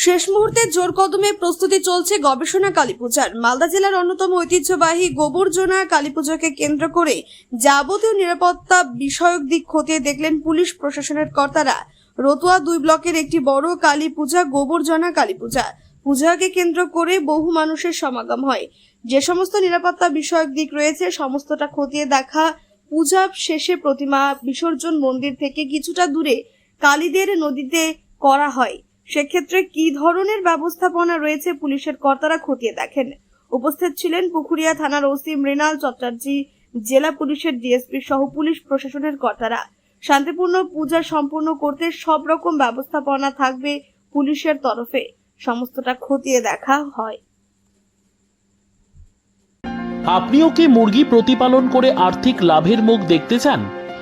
শেষ মুহূর্তে জোর কদমে প্রস্তুতি চলছে গবেষণা কালী পূজার মালদা জেলার অন্যতম ঐতিহ্যবাহী গোবরজোনা কালী পুজোকে কেন্দ্র করে যাবতীয় নিরাপত্তা বিষয়ক দিক খতিয়ে দেখলেন পুলিশ প্রশাসনের কর্তারা। রতুয়া দুই ব্লকের একটি বড় কালী পূজা গোবরজনা কালী পূজা পূজাকে কেন্দ্র করে বহু মানুষের সমাগম হয়। যে সমস্ত নিরাপত্তা বিষয়ক দিক রয়েছে, সমস্তটা খতিয়ে দেখা পূজা শেষে প্রতিমা বিসর্জন মন্দির থেকে কিছুটা দূরে কালীদের নদীতে করা হয়। সেক্ষেত্রে কি ধরনের ব্যবস্থাপনা রয়েছে পুলিশের কর্তারা খতিয়ে দেখেন। উপস্থিত ছিলেন পুকুরিয়া থানার ওসি মৃণাল চট্টার্জি, জেলা পুলিশের ডিএসপি সহ পুলিশ প্রশাসনের কর্তারা। শান্তিপূর্ণ পূজা সম্পূর্ণ করতে সব রকম ব্যবস্থাপনা থাকবে পুলিশের তরফে। সমস্তটা খতিয়ে দেখা হয়। আপনিও কি মুরগি প্রতিপালন করে আর্থিক লাভের মুখ দেখতে চান?